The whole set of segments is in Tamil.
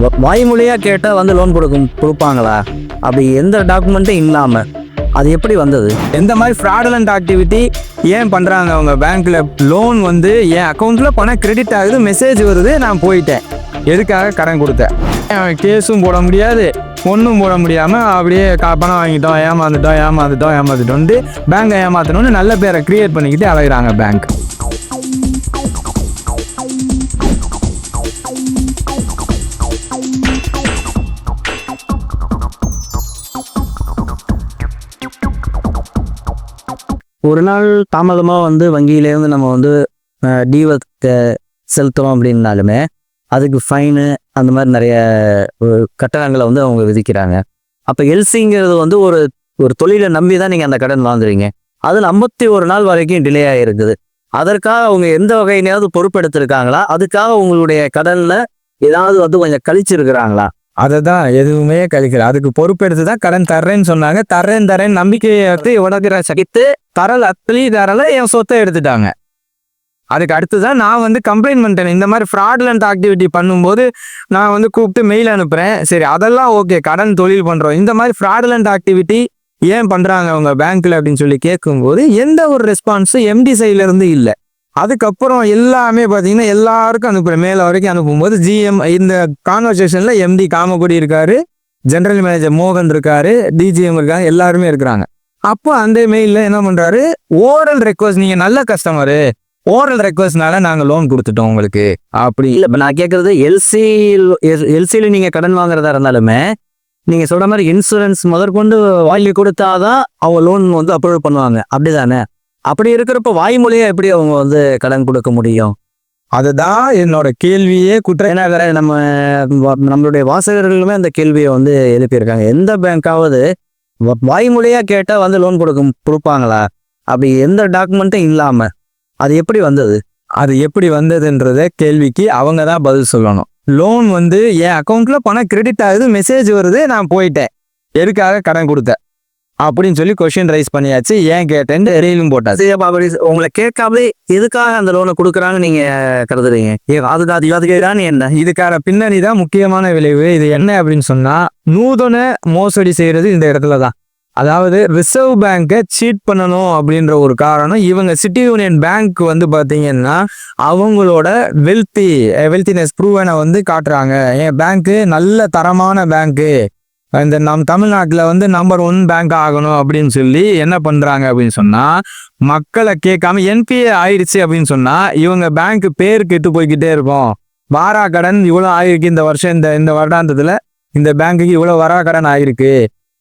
வாய்மொழியாக வாய்மொழியா கேட்டால் வந்து லோன் கொடுக்கும் கொடுப்பாங்களா? அப்படி எந்த டாக்குமெண்ட்டும் இல்லாமல் அது எப்படி வந்தது? எந்த மாதிரி ஃப்ராடலண்ட் ஆக்டிவிட்டி ஏன் பண்ணுறாங்க அவங்க பேங்க்கில் லோன் வந்து என் அக்கௌண்ட்டில் பணம் கிரெடிட் ஆகுது மெசேஜ் வருது நான் போயிட்டேன். எதுக்காக கடன் கொடுத்தேன்? கேஸும் போட முடியாது ஒன்றும் போட முடியாமல் அப்படியே கா பணம் வாங்கிட்டோம் ஏமாந்துட்டோம் ஏமாந்துட்டோம் ஏமாந்துட்டோன்ட்டு பேங்கை ஏமாத்தணும்னு நல்ல பேரை க்ரியேட் பண்ணிக்கிட்டு அலைகிறாங்க பேங்க் ஒரு நாள் தாமதமாக வந்து வங்கியிலேருந்து நம்ம வந்து டிவத்தை செலுத்துகிறோம் அப்படின்னாலுமே அதுக்கு ஃபைனு அந்த மாதிரி நிறைய கட்டணங்களை வந்து அவங்க விதிக்கிறாங்க. அப்போ எல்சிங்கிறது வந்து ஒரு ஒரு தொழிலை நம்பி தான் நீங்கள் அந்த கடன் வாங்குறீங்க. அதில் ஐம்பத்தி ஒரு நாள் வரைக்கும் டிலே ஆகிருக்குது அதற்காக அவங்க எந்த வகையினாவது பொறுப்பெடுத்திருக்காங்களா? அதுக்காக உங்களுடைய கடனில் ஏதாவது வந்து கொஞ்சம் கழிச்சிருக்கிறாங்களா? அதை தான் எதுவுமே கழிக்கல. அதுக்கு பொறுப்பெடுத்து தான் கடன் தர்றேன்னு சொன்னாங்க. தர்றேன் தரேன் நம்பிக்கையை எடுத்து உடக்கிற சகித்து தரல அத்தலி தரல என் சொத்தை எடுத்துட்டாங்க. அதுக்கு அடுத்து தான் நான் வந்து கம்ப்ளைண்ட் பண்ணிட்டேன். இந்த மாதிரி ஃப்ராட்லண்ட் ஆக்டிவிட்டி பண்ணும்போது நான் வந்து கூப்பிட்டு மெயில் அனுப்புகிறேன் சரி அதெல்லாம் ஓகே கடன் தொழில் பண்ணுறோம் இந்த மாதிரி ஃப்ராட்லண்ட் ஆக்டிவிட்டி ஏன் பண்ணுறாங்க அவங்க பேங்க்கில் அப்படின்னு சொல்லி கேட்கும்போது எந்த ஒரு ரெஸ்பான்ஸும் எம்டி சைட்லேருந்து இல்லை. அதுக்கப்புறம் எல்லாமே பார்த்தீங்கன்னா எல்லாருக்கும் அனுப்புகிறேன் மேலே வரைக்கும் அனுப்பும்போது ஜிஎம் இந்த கான்வர்சேஷனில் எம்டி காமக்குடி இருக்காரு ஜென்ரல் மேனேஜர் மோகன் இருக்காரு டிஜிஎம் இருக்காங்க எல்லாருமே இருக்கிறாங்க. அப்போ அந்த மெயிலில் என்ன பண்ணுறாரு ஓரல் ரெக்வஸ்ட் நீங்கள் நல்ல கஸ்டமரு ஓரல் ரெக்வஸ்ட்னால நாங்கள் லோன் கொடுத்துட்டோம் உங்களுக்கு. அப்படி இல்லை இப்போ நான் கேட்குறது எல்சி எல்சியில் நீங்கள் கடன் வாங்குறதா இருந்தாலுமே நீங்கள் சொல்கிற மாதிரி இன்சூரன்ஸ் முதற்கொண்டு வாங்கி கொடுத்தாதான் அவங்க லோன் வந்து அப்ரூவ் பண்ணுவாங்க. அப்படிதானே? அப்படி இருக்கிறப்ப வாய்மொழியா எப்படி அவங்க வந்து கடன் கொடுக்க முடியும்? அதுதான் என்னோட கேள்வியே குற்ற ஏன்னா நம்ம நம்மளுடைய வாசகர்களுமே அந்த கேள்வியை வந்து எழுப்பியிருக்காங்க. எந்த பேங்காவது வாய்மொழியா கேட்டால் வந்து லோன் கொடுக்கும் கொடுப்பாங்களா? அப்படி எந்த டாக்குமெண்ட்டும் இல்லாமல் அது எப்படி வந்தது? அது எப்படி வந்ததுன்றத கேள்விக்கு அவங்க தான் பதில் சொல்லணும். லோன் வந்து என் அக்கௌண்ட்ல பணம் கிரெடிட் ஆகுது மெசேஜ் வருது நான் போயிட்டேன். எதுக்காக கடன் கொடுத்தேன்? அப்படின்னு சொல்லி கொஸ்டின் ரைஸ் பண்ணியாச்சு. ஏன் கேட்டேன்னு ரீலும் போட்டாச்சு. அப்படி உங்களை கேட்காமலே எதுக்காக அந்த லோனை கொடுக்குறாங்க நீங்க கருதுறீங்க? ஏ, அதுக்கு அது அதுக்கு என்ன? இதுக்கான பின்னணி தான் முக்கியமான விளைவு. இது என்ன அப்படின்னு சொன்னா நூதன மோசடி செய்யறது இந்த இடத்துல தான். அதாவது ரிசர்வ் பேங்கை சீட் பண்ணணும் அப்படின்ற ஒரு காரணம் இவங்க சிட்டி யூனியன் பேங்க் வந்து பார்த்தீங்கன்னா அவங்களோட வெல்த்தி வெல்த்தினஸ் ப்ரூவனை வந்து காட்டுறாங்க. என் பேங்க்கு நல்ல தரமான பேங்க்கு இந்த நம் தமிழ்நாட்டில் வந்து நம்பர் ஒன் பேங்க் ஆகணும் அப்படின்னு சொல்லி என்ன பண்ணுறாங்க அப்படின்னு சொன்னால் மக்களை கேட்காம என்பிஏ ஆயிடுச்சு அப்படின்னு சொன்னால் இவங்க பேங்க் பேர் கெட்டு போய்கிட்டே இருக்கும். வாரா கடன் இவ்வளோ ஆகிருக்கு இந்த வருஷம் இந்த இந்த வருடாந்தத்தில். இந்த பேங்க்குக்கு இவ்வளோ வரா கடன் ஆகிருக்கு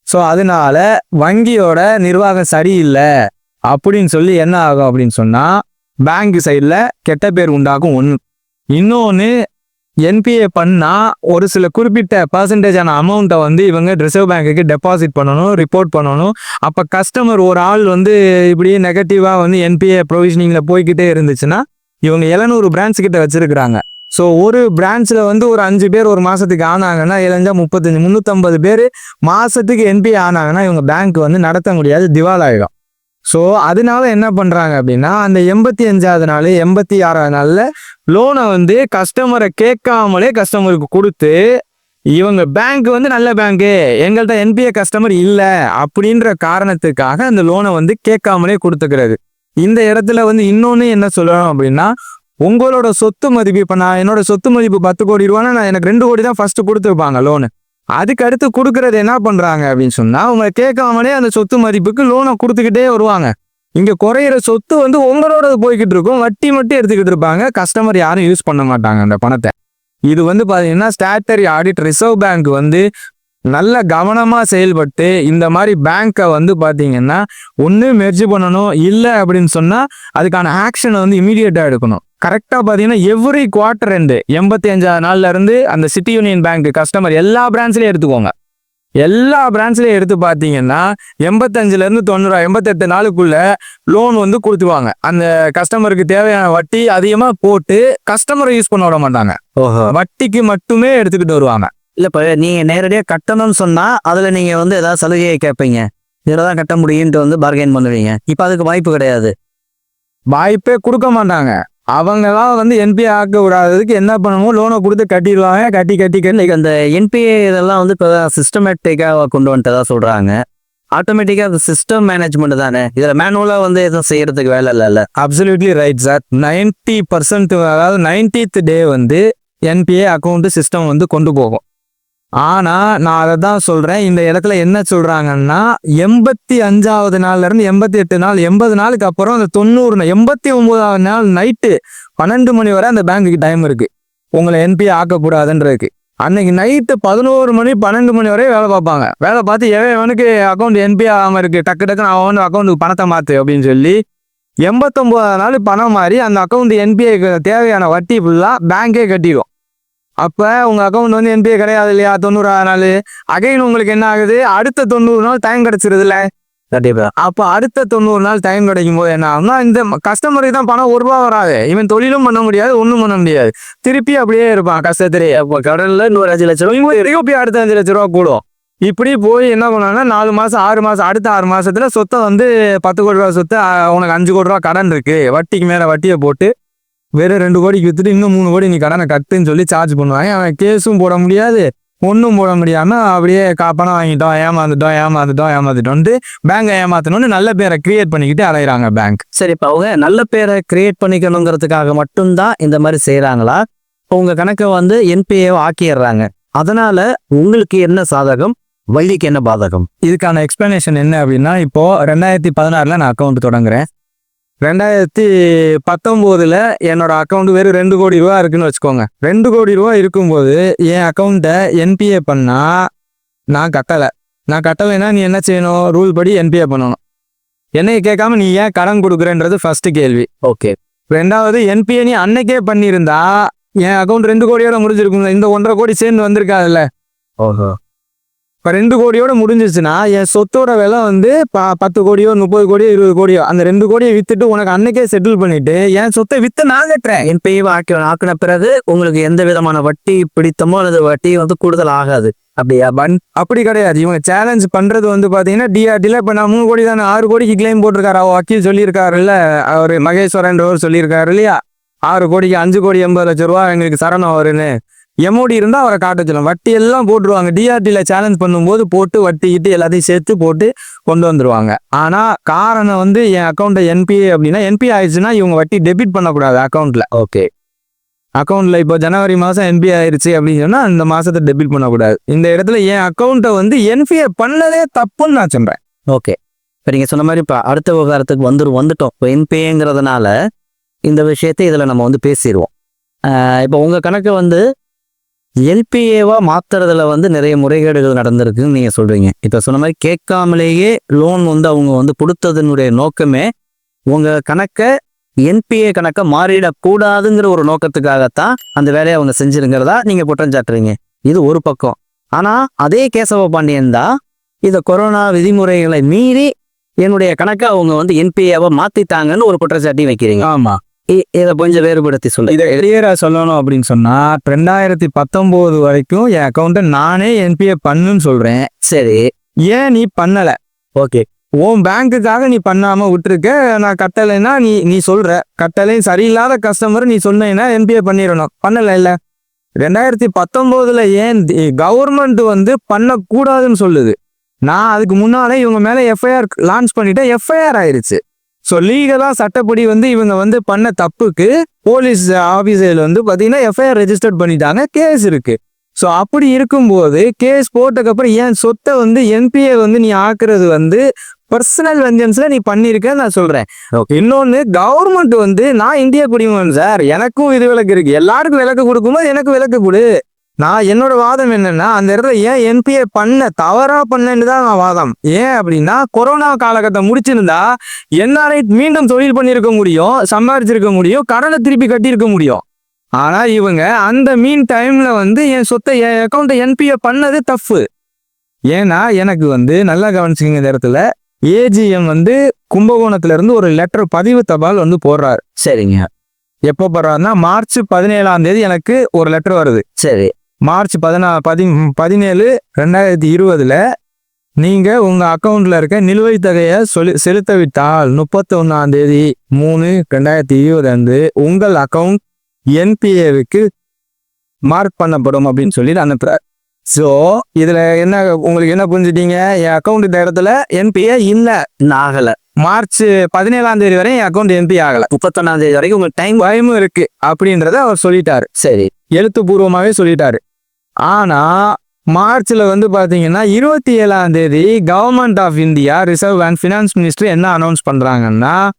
ஸோ அதனால வங்கியோட நிர்வாகம் சரியில்லை அப்படின்னு சொல்லி என்ன ஆகும் அப்படின்னு சொன்னால் பேங்க் சைடில் கெட்ட பேர் உண்டாகும் ஒன்று இன்னொன்று என்பிஏ பண்ணால் ஒரு சில குறிப்பிட்ட பர்சன்டேஜான அமௌண்ட்டை வந்து இவங்க ரிசர்வ் பேங்க்குக்கு டெபாசிட் பண்ணணும் ரிப்போர்ட் பண்ணணும். அப்போ கஸ்டமர் ஒரு ஆள் வந்து இப்படியே நெகட்டிவாக வந்து என்பிஏ ப்ரொவிஷனிங்கில் போய்கிட்டே இருந்துச்சுன்னா இவங்க எழுநூறு பிரான்ச் கிட்ட வச்சிருக்கிறாங்க. ஸோ ஒரு பிரான்ச்சில் வந்து ஒரு அஞ்சு பேர் ஒரு மாதத்துக்கு ஆனாங்கன்னா இளைஞ்சா முப்பத்தஞ்சு முந்நூற்றம்பது பேர் மாதத்துக்கு என்பிஏ ஆனாங்கன்னா இவங்க பேங்க் வந்து நடத்த முடியாது திவாலாயிடும். ஸோ அதனால என்ன பண்ணுறாங்க அப்படின்னா அந்த எண்பத்தி அஞ்சாவது நாள் எண்பத்தி ஆறாவது நாளில் லோனை வந்து கஸ்டமரை கேட்காமலே கஸ்டமருக்கு கொடுத்து இவங்க பேங்க் வந்து நல்ல பேங்க்கு எங்கள்கிட்ட என்பிஏ கஸ்டமர் இல்லை அப்படின்ற காரணத்துக்காக அந்த லோனை வந்து கேட்காமலே கொடுத்துக்கிறது. இந்த இடத்துல வந்து இன்னொன்று என்ன சொல்லணும் அப்படின்னா உங்களோட சொத்து மதிப்பு இப்போ நான் என்னோட சொத்து மதிப்பு பத்து கோடி ரூபான்னா நான் எனக்கு ரெண்டு கோடி தான் ஃபர்ஸ்ட் கொடுத்துருப்பாங்க லோனு அதுக்கு அடுத்து கொடுக்கறது என்ன பண்றாங்க அப்படின்னு சொன்னா அவங்க கேட்காமலே அந்த சொத்து மதிப்புக்கு லோனை கொடுத்துக்கிட்டே வருவாங்க. இங்க குறையிற சொத்து வந்து உங்களோட போய்கிட்டு இருக்கும். வட்டி மட்டும் எடுத்துக்கிட்டு இருப்பாங்க. கஸ்டமர் யாரும் யூஸ் பண்ண மாட்டாங்க அந்த பணத்தை. இது வந்து பாத்தீங்கன்னா ஸ்டாட்டரி ஆடிட் ரிசர்வ் பேங்க் வந்து நல்ல கவனமா செயல்பட்டு இந்த மாதிரி பேங்க்கை வந்து பாத்தீங்கன்னா ஒன்று மெர்ஜ் பண்ணணும் இல்லை அப்படின்னு சொன்னா அதுக்கான ஆக்ஷனை வந்து இமீடியட்டா எடுக்கணும். கரெக்டா பாத்தீங்கன்னா எவ்ரி குவார்டர் ரெண்டு எண்பத்தி அஞ்சாவது நாள்ல இருந்து அந்த சிட்டி யூனியன் பேங்க் கஸ்டமர் எல்லா பிரான்ச்லயும் எடுத்துக்கோங்க. எல்லா பிரான்ச்லயும் எடுத்து பார்த்தீங்கன்னா எண்பத்தஞ்சுல இருந்து தொண்ணூறு எண்பத்தெட்டு நாளுக்குள்ள லோன் வந்து கொடுத்துருவாங்க. அந்த கஸ்டமருக்கு தேவையான வட்டி அதிகமா போட்டு கஸ்டமரை யூஸ் பண்ண விட மாட்டாங்க. ஓஹோ. வட்டிக்கு மட்டுமே எடுத்துக்கிட்டு வருவாங்க. இல்ல இப்ப நீங்க நேரடியா கட்டணும்னு சொன்னா அதுல நீங்க வந்து ஏதாவது சலுகையை கேட்பீங்க இதுல தான் கட்ட முடியும்ட்டு வந்து பார்கெயின் பண்ணுவீங்க. இப்ப அதுக்கு வாய்ப்பு கிடையாது. வாய்ப்பே கொடுக்க மாட்டாங்க. அவங்கெல்லாம் வந்து என்பிஏ ஆக்க விடாததுக்கு என்ன பண்ணணுமோ லோனை கொடுத்து கட்டிடுவாங்க. கட்டி கட்டி கட்டி. லைக் அந்த என்பிஏ இதெல்லாம் வந்து இப்போ சிஸ்டமேட்டிக்காக கொண்டு வந்துட்டதா சொல்றாங்க. ஆட்டோமேட்டிக்காக அது சிஸ்டம் மேனேஜ்மெண்ட் தானே. இதில் மேனுவலாக வந்து எதுவும் செய்யறதுக்கு வேலை இல்லைல்ல absolutely right sir ninety percent அதாவது நைன்டீத் டே வந்து என்பிஏ அக்கௌண்ட் சிஸ்டம் வந்து கொண்டு போகும். ஆனா நான் அதை தான் சொல்றேன். இந்த இடத்துல என்ன சொல்றாங்கன்னா எண்பத்தி அஞ்சாவது நாள்ல இருந்து எண்பத்தி எட்டு நாள் எண்பது நாளுக்கு அப்புறம் அந்த தொண்ணூறு எண்பத்தி ஒன்பதாவது நாள் நைட்டு பன்னெண்டு மணி வரை அந்த பேங்க்குக்கு டைம் இருக்கு. உங்களை என்பிஏ ஆக்கக்கூடாதுன்றதுக்கு. அன்னைக்கு நைட்டு பதினோரு மணி பன்னெண்டு மணி வரையும் வேலை பார்ப்பாங்க. வேலை பார்த்து எவன் எவனுக்கு அக்கௌண்ட் என்பிஏ ஆகாம இருக்கு டக்கு டக்குன்னு அவன் அக்கௌண்ட்டுக்கு பணத்தை மாத்து அப்படின்னு சொல்லி எண்பத்தொம்போதாவது நாள் பணம் மாறி அந்த அக்கௌண்ட் என்பிஐக்கு தேவையான வட்டி ஃபுல்லாக பேங்கே கட்டிடும் அப்போ உங்கள் அக்கௌண்ட் வந்து என்பிஐ கிடையாது இல்லையா? தொண்ணூறாவது நாள். அகைன் உங்களுக்கு என்ன ஆகுது? அடுத்த தொண்ணூறு நாள் டைம் கிடச்சிருதுல்ல. கண்டிப்பா. அப்போ அடுத்த தொண்ணூறு நாள் டைம் கிடைக்கும் போது என்ன ஆகும்னா இந்த கஸ்டமருக்கு தான் பணம் ஒரு ரூபா வராது. இவன் தொழிலும் பண்ண முடியாது ஒன்றும் பண்ண முடியாது. திருப்பி அப்படியே இருப்பான் கஷ்டத்திலே. அப்போ கடல்ல இன்னொரு அஞ்சு லட்சம் ரூபாய் திருப்பி அடுத்த அஞ்சு லட்ச ரூபா கூடும். இப்படி போய் என்ன பண்ணுவாங்கன்னா நாலு மாசம் ஆறு மாசம் அடுத்த ஆறு மாசத்துல சொத்தை வந்து பத்து கோடி ரூபா சொத்து உனக்கு அஞ்சு கோடி ரூபா கடன் இருக்கு. வட்டிக்கு மேல வட்டியை போட்டு வெறும் ரெண்டு கோடிக்கு வித்துட்டு இன்னும் மூணு கோடி நீ கடனை கட்டுன்னு சொல்லி சார்ஜ் பண்ணுவாங்க. அவன் கேஸும் போட முடியாது ஒன்றும் போட முடியாம அப்படியே கா பணம் வாங்கிட்டோம் ஏமாந்துட்டோம் ஏமாந்துட்டோம் ஏமாந்துட்டோம்ட்டு பேங்கை ஏமாத்தணும்னு நல்ல பேரை கிரியேட் பண்ணிக்கிட்டு அலையிறாங்க பேங்க் சரி இப்போ அவங்க நல்ல பேரை கிரியேட் பண்ணிக்கணுங்கிறதுக்காக மட்டும்தான் இந்த மாதிரி செய்றாங்களா? இப்போ உங்க கணக்கை வந்து என்பிஏ ஆக்கிடுறாங்க. அதனால உங்களுக்கு என்ன சாதகம்? வள்ளிக்கு என்ன பாதகம்? இதுக்கான எக்ஸ்பிளனேஷன் என்ன அப்படின்னா இப்போ ரெண்டாயிரத்தி பதினாறுல நான் அக்கௌண்ட் தொடங்குறேன். ரெண்டாயிரத்தி பத்தொம்போதுல என்னோட அக்கௌண்ட் வெறும் ரெண்டு கோடி ரூபா இருக்குன்னு வச்சுக்கோங்க. ரெண்டு கோடி ரூபா இருக்கும்போது என் அக்கௌண்ட்டை என்பிஏ பண்ணா நான் கட்டலை. நான் கட்டலைன்னா நீ என்ன செய்யணும்? ரூல் படி என்பிஏ பண்ணணும். என்னைய கேட்காம நீ ஏன் கடன் கொடுக்குறேன்றது ஃபர்ஸ்ட் கேள்வி. ஓகே ரெண்டாவது என்பிஏ நீ அன்னைக்கே பண்ணியிருந்தா என் அக்கௌண்ட் ரெண்டு கோடியோட முடிஞ்சிருக்கும் இந்த ஒன்றரை கோடி சேர்ந்து வந்திருக்காதுல்ல. ஓஹோ. இப்போ ரெண்டு கோடியோட முடிஞ்சிச்சுன்னா என் சொத்தோட விலை வந்து ப பத்து கோடியோ முப்பது கோடியோ இருபது கோடியோ அந்த ரெண்டு கோடியை வித்துட்டு உனக்கு அன்னைக்கே செட்டில் பண்ணிட்டு என் சொத்தை வித்து நான் கட்டுறேன். என்பிஏ ஆக்கி ஆக்கின பிறகு உங்களுக்கு எந்த விதமான வட்டி பிடித்தமோ அல்லது வட்டி வந்து கூடுதல் ஆகாது அப்படியா பன்? அப்படி கிடையாது. இவங்க சேலஞ்ச் பண்றது வந்து பாத்தீங்கன்னா டிஆர்டில இப்ப நான் மூணு கோடி தானே ஆறு கோடிக்கு கிளைம் போட்டிருக்காரு. அவர் வக்கீல் சொல்லியிருக்காருல்ல அவர் மகேஸ்வரன்றவர் சொல்லியிருக்காரு இல்லையா? ஆறு கோடிக்கு அஞ்சு கோடி எண்பது லட்சம் ரூபா எங்களுக்கு சரணம் வருன்னு எம்ஓடி இருந்தா அவரை காட்ட சொல்லும் வட்டி எல்லாம் போட்டுருவாங்க டிஆர்டில சேலஞ்ச் பண்ணும்போது போட்டு வட்டி கிட்டி எல்லாத்தையும் சேர்த்து போட்டு கொண்டு வந்துருவாங்க. ஆனா காரணம் வந்து என் அக்கௌண்ட்டை என்பிஏ அப்படின்னா என்பிஏ ஆயிடுச்சுன்னா இவங்க வட்டி டெபிட் பண்ணக்கூடாது அக்கௌண்ட்ல ஓகே அக்கௌண்ட்ல இப்போ ஜனவரி மாசம் என்பிஏ ஆயிருச்சு அப்படின்னு சொன்னா இந்த மாசத்தை டெபிட் பண்ணக்கூடாது. இந்த இடத்துல என் அக்கௌண்ட்டை வந்து என்பிஏ பண்ணதே தப்புன்னு நான் சொல்றேன். ஓகே இப்போ நீங்கள் சொன்ன மாதிரி இப்போ அடுத்த விவகாரத்துக்கு வந்துரு வந்துட்டோம். இப்போ என்பிஏங்கிறதுனால இந்த விஷயத்தை இதில் நம்ம வந்து பேசிடுவோம் இப்போ உங்கள் கணக்கு வந்து எல்பிஏவா மாத்துறதுல வந்து நிறைய முறைகேடுகள் நடந்திருக்குன்னு நீங்கள் சொல்கிறீங்க இப்போ சொன்ன மாதிரி கேட்காமலேயே லோன் வந்து அவங்க வந்து கொடுத்ததனுடைய நோக்கமே உங்கள் கணக்கை என்பிஏ கணக்கை மாறிடக்கூடாதுங்கிற ஒரு நோக்கத்துக்காகத்தான் அந்த வேலையை அவங்க செஞ்சிருங்கிறதா நீங்கள் குற்றம் சாட்டுறீங்க. இது ஒரு பக்கம். ஆனால் அதே கேசவ பாண்டியன் தான் இந்த கொரோனா விதிமுறைகளை மீறி என்னுடைய கணக்கை அவங்க வந்து என்பிஏவை மாத்திட்டாங்கன்னு ஒரு குற்றச்சாட்டி வைக்கிறீங்க. ஆமா. இதை கொஞ்சம் வேறுபடுத்தி சொல்லு. இதை கிளியரா சொல்லணும் அப்படின்னு சொன்னா ரெண்டாயிரத்தி பத்தொன்பது வரைக்கும் என் அக்கௌண்ட்டை நானே என்பிஏ பண்ணுன்னு சொல்றேன். சரி. ஏன் நீ பண்ணல? ஓகே. உன் பேங்க்குக்காக நீ பண்ணாம விட்டுருக்க. நான் கட்டலைன்னா நீ நீ சொல்ற. கட்டலையும் சரியில்லாத கஸ்டமர் நீ சொன்னீங்கன்னா என்பிஏ பண்ணிடணும். பண்ணல இல்ல. ரெண்டாயிரத்தி பத்தொன்பதுல ஏன் கவர்மெண்ட் வந்து பண்ணக்கூடாதுன்னு சொல்லுது. நான் அதுக்கு முன்னாலே இவங்க மேல எஃப்ஐஆர் லான்ச் பண்ணிட்டேன். எஃப்ஐஆர் ஆயிருச்சு. ஸோ லீகலாக சட்டப்படி வந்து இவங்க வந்து பண்ண தப்புக்கு போலீஸ் ஆஃபீஸில் வந்து பார்த்தீங்கன்னா எஃப்ஐஆர் ரெஜிஸ்டர் பண்ணிட்டாங்க கேஸ் இருக்கு. ஸோ அப்படி இருக்கும்போது கேஸ் போட்டதுக்கப்புறம் ஏன் சொத்தை வந்து என்பிஏ வந்து நீ ஆக்குறது வந்து பர்சனல் வெஞ்சன்ஸில் நீ பண்ணியிருக்கேன்னு நான் சொல்கிறேன் ஓகே இன்னொன்று கவர்மெண்ட் வந்து நான் இந்திய குடிமகன் சார் எனக்கும் இது விலக்கு இருக்குது எல்லாருக்கும் விலக்கு கொடுக்கும்போது எனக்கு விலக்கு கொடு. நான் என்னோட வாதம் என்னன்னா அந்த இடத்துல ஏன் என்பிஏ பண்ண தவறா பண்ணேன்னு தான் நான் வாதம். ஏன் அப்படின்னா கொரோனா காலகட்டம் முடிச்சிருந்தா என்ஆர்ஐ மீண்டும் தொழில் பண்ணியிருக்க முடியும் சம்பாரிச்சிருக்க முடியும் கடனை திருப்பி கட்டியிருக்க முடியும். ஆனா இவங்க அந்த மீன் டைம்ல வந்து என் சொத்தை என் அக்கௌண்ட்டை என்பிஏ பண்ணது தப்பு. ஏன்னா எனக்கு வந்து நல்லா கவனிச்சுக்கங்க இந்த இடத்துல. ஏஜிஎம் வந்து கும்பகோணத்துல இருந்து ஒரு லெட்டர் பதிவு தபால் வந்து போடுறாரு. சரிங்க. எப்போ போடுறாருன்னா மார்ச் பதினேழாம் தேதி எனக்கு ஒரு லெட்டர் வருது. சரி. மார்ச் பதினா பதி பதினேழு ரெண்டாயிரத்தி இருபதுல நீங்க உங்க அக்கவுண்ட்ல இருக்க நிலுவைத் தொகையை சொல்லி செலுத்தவிட்டால் முப்பத்தி ஒன்னாம் தேதி மூணு ரெண்டாயிரத்தி இருபது அன்று உங்கள் அக்கவுண்ட் என்பிஏவுக்கு மார்க் பண்ணப்படும் அப்படின்னு சொல்லி அனுப்புறார். ஸோ இதுல என்ன உங்களுக்கு என்ன புரிஞ்சுட்டீங்க? என் அக்கவுண்ட் இந்த இடத்துல என்பிஏ இல்ல. ஆகல. மார்ச் பதினேழாம் தேதி வரை என் அக்கவுண்ட் என்பி ஆகல. முப்பத்தொன்னாம் தேதி வரைக்கும் உங்களுக்கு டைம் பயமும் இருக்கு அப்படின்றத அவர் சொல்லிட்டாரு. சரி. எழுத்துப்பூர்வமாவே சொல்லிட்டாரு. ஆனா மார்ச்ல வந்து பாத்தீங்கன்னா இருபத்தி ஏழாம் தேதி government of India reserve and finance minister என்ன அனௌன்ஸ் பண்றாங்கன்னா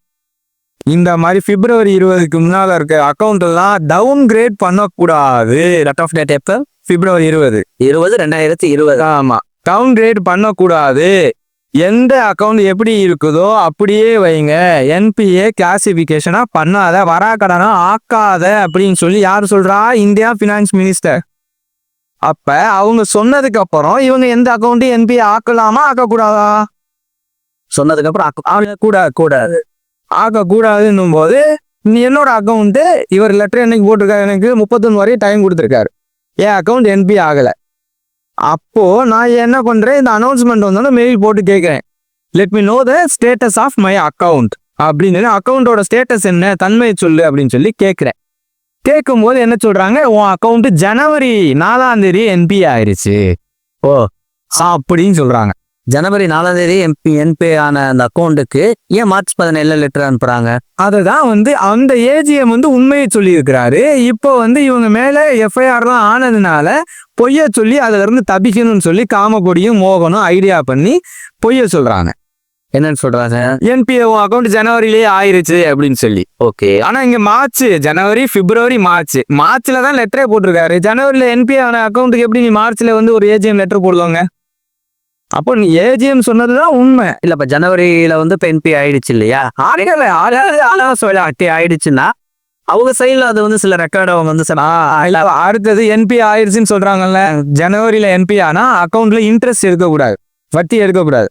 இந்த மாதிரி பிப்ரவரி இருபதுக்கு முன்னால இருக்க அக்கௌண்ட் எல்லாம் டவுன் கிரேட் பண்ணக்கூடாது. கட் ஆஃப் டேட் எப்போ? பிப்ரவரி இருபது. இருபது ரெண்டாயிரத்தி இருபது. ஆமா. டவுன் கிரேட் பண்ணக்கூடாது. எந்த அக்கவுண்ட் எப்படி இருக்குதோ அப்படியே வைங்க. என்பிஏ கிளாசிபிகேஷனா பண்ணாத வராக்கடனா ஆக்காத அப்படின்னு சொல்லி யார் சொல்றா? இந்தியா ஃபினான்ஸ் மினிஸ்டர் அப்ப அவங்க சொன்னதுக்கு அப்புறம் இவங்க எந்த அக்கௌண்ட்டையும் என்பிஏ ஆக்கலாமா ஆக்கக்கூடாதா? சொன்னதுக்கு அப்புறம் ஆக்கக்கூடாது கூடாது. ஆக்கக்கூடாதுன்னும் போது என்னோட அக்கௌண்ட்டு இவர் லெட்டர் என்னைக்கு போட்டிருக்காரு? எனக்கு முப்பத்தொன்று வரையும் டைம் கொடுத்துருக்காரு. என் அக்கௌண்ட் என்பி ஆகலை. அப்போ நான் என்ன பண்றேன்? இந்த அனௌன்ஸ்மெண்ட் வந்தோன்னே மெயில் போட்டு கேட்குறேன் let me know the status of my account அப்படின்னு. அக்கௌண்ட்டோட ஸ்டேட்டஸ் என்ன? தன்மையை சொல்லு அப்படின்னு சொல்லி கேட்குறேன் கேட்கும்போது என்ன சொல்றாங்க? உன் அக்கௌண்ட் ஜனவரி நாலாம் தேதி என்பி ஆயிருச்சு. ஓ அப்படின்னு சொல்றாங்க. ஜனவரி நாலாம் தேதி எம்பி என்பி ஆன அந்த அக்கௌண்ட்டுக்கு ஏன் மார்ச் பதினேழுல லெட்டர் அனுப்புறாங்க? அதுதான் வந்து அந்த ஏஜிஎம் வந்து உண்மையை சொல்லியிருக்கிறாரு. இப்போ வந்து இவங்க மேல எஃப்ஐஆர்லாம் ஆனதுனால பொய்ய சொல்லி அதுல இருந்து தப்பிக்கணும்னு சொல்லி காமக்கொடியும் மோகனும் ஐடியா பண்ணி பொய்ய சொல்றாங்க. என்னன்னு சொல்றாங்க? என்பிஓ அக்கௌண்ட் ஜனவரிலேயே ஆயிருச்சு அப்படின்னு சொல்லி. ஓகே. ஆனா இங்க மார்ச் ஜனவரி பிப்ரவரி மார்ச் மார்ச்ல தான் லெட்டரே போட்டிருக்காரு. ஜனவரில என்பிஏ ஆன அக்கௌண்ட்டுக்கு எப்படி நீ மார்ச்ல வந்து ஒரு ஏஜிஎம் லெட்டர் போடுவாங்க? அப்போ நீ ஏஜிஎம் சொன்னதுதான் உண்மை. இல்ல இப்ப ஜனவரியில வந்து இப்ப என்பி ஆயிடுச்சு இல்லையா? ஆகல அதாவது அழகா சொல்ல அட்டி ஆயிடுச்சுன்னா அவங்க சைடுல அது வந்து சில ரெக்கார்டு அவங்க வந்து சார் இல்ல அடுத்தது என்பி ஆயிருச்சுன்னு சொல்றாங்கல்ல. ஜனவரியில என்பி ஆனா அக்கௌண்ட்ல இன்ட்ரெஸ்ட் எடுக்கக்கூடாது வட்டி எடுக்கக்கூடாது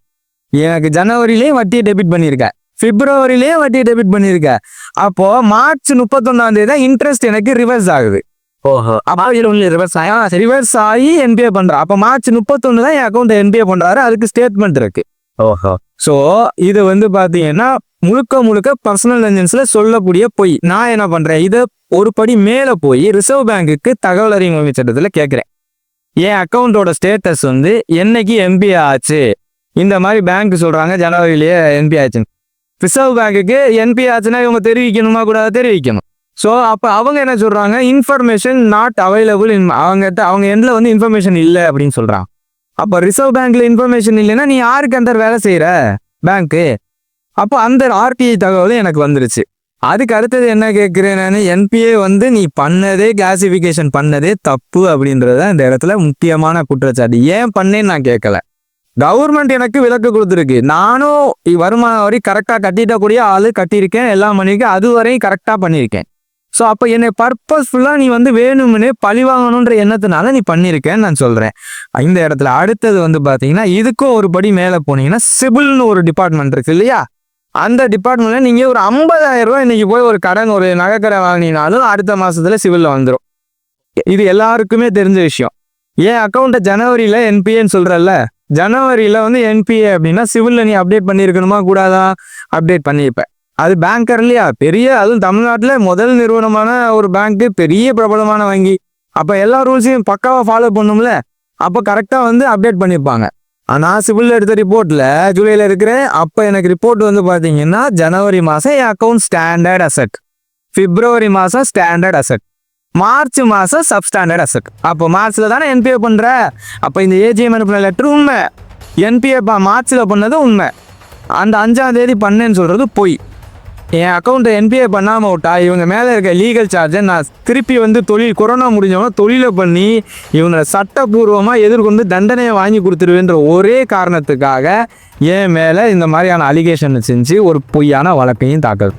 எனக்கு ஜனவரிலேயே வட்டியை டெபிட் பண்ணியிருக்கேன் பிப்ரவரிலேயே வட்டியை டெபிட் பண்ணியிருக்கேன் அப்போ மார்ச் முப்பத்தொன்னாம் தேதி தான் இன்ட்ரெஸ்ட் எனக்கு ரிவர்ஸ் ஆகுது. ஓஹோ. அப்ப இதுல ரிவர்ஸ் ஆகும் ரிவர்ஸ் ஆகி என்பிஏ பண்றேன் அப்போ மார்ச் முப்பத்தொன்னு தான் என் அக்கௌண்ட் என்பிஏ பண்றாரு. அதுக்கு ஸ்டேட்மெண்ட் இருக்கு. ஓஹோ. ஸோ இது வந்து பார்த்தீங்கன்னா முழுக்க முழுக்க பர்சனல் லெஞ்சன்ஸ்ல சொல்லக்கூடிய பொய். நான் என்ன பண்றேன்? இதை ஒரு படி மேலே போய் ரிசர்வ் பேங்குக்கு தகவல் அறிமுக சட்டத்தில் கேட்குறேன் என் அக்கௌண்ட்டோட ஸ்டேட்டஸ் வந்து என்னைக்கு எம்பி ஆச்சு? இந்த மாதிரி பேங்க் சொல்கிறாங்க ஜனவரியிலேயே என்பி ஆச்சுன்னு. ரிசர்வ் பேங்க்குக்கு என்பி ஆச்சுன்னா இவங்க தெரிவிக்கணுமா கூடாது? தெரிவிக்கணும். ஸோ அப்போ அவங்க என்ன சொல்கிறாங்க இன்ஃபர்மேஷன் நாட் அவைலபிள் அவங்ககிட்ட அவங்க எண்டில் வந்து இன்ஃபர்மேஷன் இல்லை அப்படின்னு சொல்கிறாங்க அப்போ ரிசர்வ் பேங்க்கில் இன்ஃபர்மேஷன் இல்லைன்னா நீ யாருக்கு அந்த வேலை செய்கிற பேங்க்கு அப்போ அந்த ஆர்டிஐ தகவலும் எனக்கு வந்துருச்சு. அதுக்கு அடுத்தது என்ன கேட்குறேன்னு என்பிஏ வந்து நீ பண்ணதே கிளாசிஃபிகேஷன் பண்ணதே தப்பு அப்படின்றது இந்த இடத்துல முக்கியமான குற்றச்சாட்டு. ஏன் பண்ணேன்னு நான் கேட்கல. கவர்மெண்ட் எனக்கு விலக்கு கொடுத்துருக்கு. நானும் வருமான வரி கரெக்டாக கட்டிட்டக்கூடிய ஆள் கட்டியிருக்கேன். எல்லாம் பண்ணியிருக்கேன் அது வரையும் கரெக்டாக பண்ணியிருக்கேன். ஸோ அப்போ என்னை பர்பஸ்ஃபுல்லாக நீ வந்து வேணும்னு பழி வாங்கணுன்ற எண்ணத்தினால நீ பண்ணியிருக்கேன்னு நான் சொல்கிறேன் இந்த இடத்துல அடுத்தது வந்து பார்த்தீங்கன்னா இதுக்கும் ஒரு படி மேலே போனீங்கன்னா சிபில்னு ஒரு டிபார்ட்மெண்ட் இருக்கு இல்லையா? அந்த டிபார்ட்மெண்ட்டில் நீங்கள் ஒரு ஐம்பதாயிரம் ரூபா இன்றைக்கி போய் ஒரு கடன் ஒரு நகைக்கடை வாங்கினாலும் அடுத்த மாதத்தில் சிவிலில் வந்துடும் இது எல்லாருக்குமே தெரிஞ்ச விஷயம். ஏன் அக்கௌண்ட்டை ஜனவரியில் என்பிஏன்னு சொல்கிறல்ல ஜனவரியில் வந்து என்பிஏ அப்படின்னா சிவில் நீ அப்டேட் பண்ணியிருக்கணுமா கூடாதா? அப்டேட் பண்ணியிருப்பேன். அது பேங்கர் இல்லையா பெரிய அதுவும் தமிழ்நாட்டில் முதல் நிறுவனமான ஒரு பேங்க்கு பெரிய பிரபலமான வங்கி. அப்போ எல்லா ரூல்ஸையும் பக்காவாக ஃபாலோ பண்ணும்ல அப்போ கரெக்டாக வந்து அப்டேட் பண்ணியிருப்பாங்க. ஆனால் சிவில் எடுத்த ரிப்போர்ட்டில் ஜூலையில் இருக்கிறேன் அப்போ எனக்கு ரிப்போர்ட் வந்து பார்த்தீங்கன்னா ஜனவரி மாதம் என் அக்கௌண்ட் ஸ்டாண்டர்ட் அசட் பிப்ரவரி மாதம் ஸ்டாண்டர்ட் அசட் மார்ச் மாதம் சப்ஸ்டாண்டர்ட் அசட் அப்போ மார்ச்சில் தானே என்பிஏ பண்ணுற அப்போ இந்த ஏஜிஎம் அனுப்பின லெட்டர் உண்மை. என்பிஏ பா மார்ச்சில் பண்ணது உண்மை. அந்த அஞ்சாம் தேதி பண்ணேன்னு சொல்கிறது பொய். என் அக்கௌண்ட்டை என்பிஏ பண்ணாமல் விட்டா இவங்க மேலே இருக்க லீகல் சார்ஜை நான் திருப்பி வந்து தொழில் கொரோனா முடிஞ்சவங்க தொழிலை பண்ணி இவங்களை சட்டப்பூர்வமாக எதிர்கொண்டு தண்டனையை வாங்கி கொடுத்துருவேன்ற ஒரே காரணத்துக்காக என் மேலே இந்த மாதிரியான அலிகேஷனை செஞ்சு ஒரு பொய்யான வழக்கையும் தாக்கல்